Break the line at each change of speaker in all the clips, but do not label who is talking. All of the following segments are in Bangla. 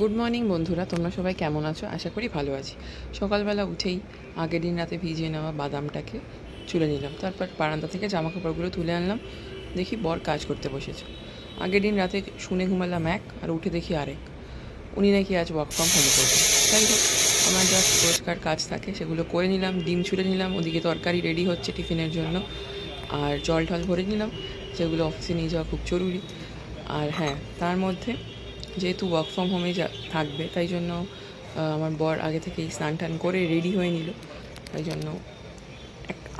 গুড মর্নিং বন্ধুরা। তোমরা সবাই কেমন আছো? আশা করি ভালো আছি। সকালবেলা উঠেই আগের দিন রাতে ভিজিয়ে নেওয়া বাদামটাকে চুলে নিলাম। তারপর বারান্দা থেকে জামা কাপড়গুলো তুলে আনলাম। দেখি বর কাজ করতে বসেছে। আগের দিন রাতে শুনে ঘুমালাম এক, আর উঠে দেখি আরেক। উনি নাকি আজ ওয়ার্ক ফ্রম হোম করবে তাই হোক, আমার যা রোজকার কাজ থাকে, সেগুলো করে নিলাম, ডিম ছুলে নিলাম, ওদিকে তরকারি রেডি হচ্ছে টিফিনের জন্য। আর জল টল ভরে নিলাম যেগুলো অফিসে নিয়ে যাওয়া খুব জরুরি। আর হ্যাঁ তার মধ্যে যেহেতু ওয়ার্ক ফ্রম হোমে থাকবে, তাই জন্য আমার বর আগে থেকেই স্নান টান করে রেডি হয়ে নিল। তাই জন্য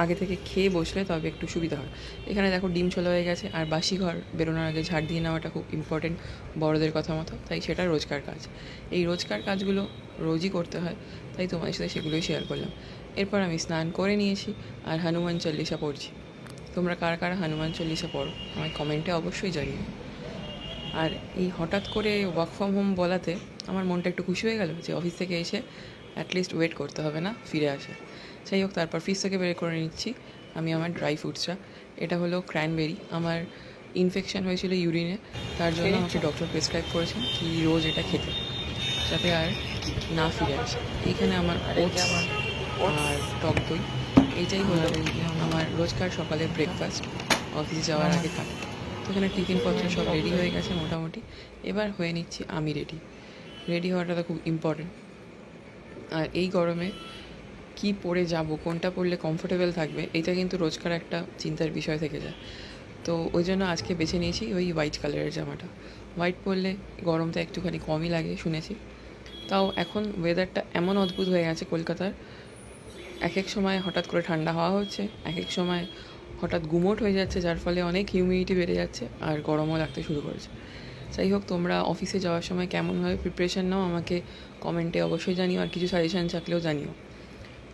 আগে থেকে খেয়ে বসলে তবে একটু সুবিধা হয়। এখানে দেখো ডিম ছোলা হয়ে গেছে, আর বাসি ঘর বেরোনোর আগে ঝাড় দিয়ে নেওয়াটা খুব ইম্পর্টেন্ট বড়দের কথা মতো। তাই সেটা রোজকার কাজ। এই রোজকার কাজগুলো রোজই করতে হয়, তাই তোমাদের সাথে সেগুলোই শেয়ার করলাম। এরপর আমি স্নান করে নিয়েছি, আর হনুমান চল্লিশা পড়ছি। তোমরা কারা কারা হনুমান চল্লিশা পড়ো, আমায় কমেন্টে অবশ্যই জানিও। আর এই হঠাৎ করে ওয়ার্ক ফ্রম হোম বলাতে আমার মনটা একটু খুশি হয়ে গেল যে অফিস থেকে এসে অ্যাটলিস্ট ওয়েট করতে হবে না ফিরে আসে। যাই হোক তারপর ফ্রিজ থেকে বের করে নিচ্ছি আমি আমার ড্রাই ফ্রুটসটা এটা হলো ক্র্যানবেরি আমার ইনফেকশন হয়েছিল ইউরিনে তার জন্য আমাকে ডক্টর প্রেসক্রাইব করেছেন কি রোজ এটা খেতে যাতে আর না ফিরে আসে। এইখানে আমার ওটস আর টক দই। এইটাই হলো আমার রোজকার সকালে ব্রেকফাস্ট অফিসে যাওয়ার আগে থাকে। তো এখানে টিফিন পত্র সব রেডি হয়ে গেছে মোটামুটি। এবার হয়ে নিচ্ছি আমি রেডি রেডি হওয়াটা তো খুব ইম্পর্টেন্ট আর এই গরমে কি পরে যাব, কোনটা পরলে কমফোর্টেবল থাকবে, এটা কিন্তু রোজকার একটা চিন্তার বিষয় থেকে যায়। তো ওই জন্য আজকে বেছে নিয়েছি ওই হোয়াইট কালারের জামাটা। হোয়াইট পরলে গরমটা একটুখানি কমই লাগে শুনেছি। তাও এখন ওয়েদারটা এমন অদ্ভুত হয়ে গেছে কলকাতার। এক এক সময় হঠাৎ করে ঠান্ডা হওয়া হচ্ছে এক এক সময় হঠাৎ গুমোট হয়ে যাচ্ছে, যার ফলে অনেক হিউমিডিটি বেড়ে যাচ্ছে আর গরমও লাগতে শুরু করেছে। যাই হোক, তোমরা অফিসে যাওয়ার সময় কেমনভাবে প্রিপারেশান নাও, আমাকে কমেন্টে অবশ্যই জানিও আর কিছু সাজেশান থাকলেও জানিও।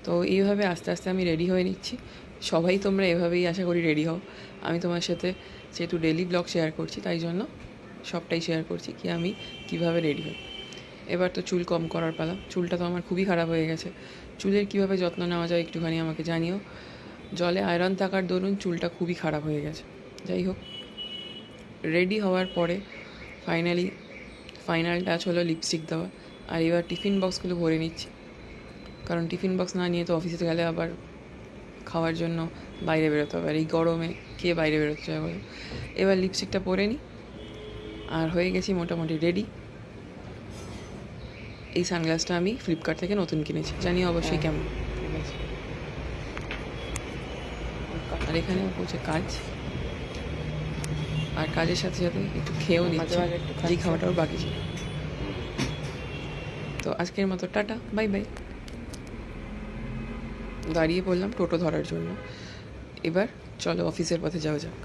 তো এইভাবে আস্তে আস্তে আমি রেডি হয়ে নিচ্ছি। সবাই তোমরা এভাবেই আশা করি রেডি হও। আমি তোমার সাথে যেহেতু ডেলি ব্লগ শেয়ার করছি, তাই জন্য সবটাই শেয়ার করছি কি আমি কীভাবে রেডি হই। এবার তো চুল কম করার পালা। চুলটা তো আমার খুবই খারাপ হয়ে গেছে। চুলের কীভাবে যত্ন নেওয়া যায় একটুখানি আমাকে জানিও। জলে আয়রন থাকার দরুন চুলটা খুবই খারাপ হয়ে গেছে। যাই হোক রেডি হওয়ার পরে ফাইনালি ফাইনাল টাচ হলো লিপস্টিক দেওয়া। আর এবার টিফিন বক্সগুলো ভরে নিচ্ছি। কারণ টিফিন বক্স না নিয়ে তো অফিসে গেলে আবার খাওয়ার জন্য বাইরে বেরোতে হবে। আর এই গরমে কে বাইরে বেরোতে চায় বলো? এবার লিপস্টিকটা পরে নিই আর হয়ে গেছি মোটামুটি রেডি এই সানগ্লাসটা আমি ফ্লিপকার্ট থেকে নতুন কিনেছি। জানি অবশ্যই কেমন। আর এখানে পৌঁছে কাজ। আর কাজের সাথে সাথে একটু খেয়েও নিচ্ছি। যে খাওয়াটাও বাকি ছিল। তো আজকের মতো টাটা বাই বাই। দাঁড়িয়ে বললাম টোটো ধরার জন্য। এবার চলো অফিসের পথে যাওয়া যাক।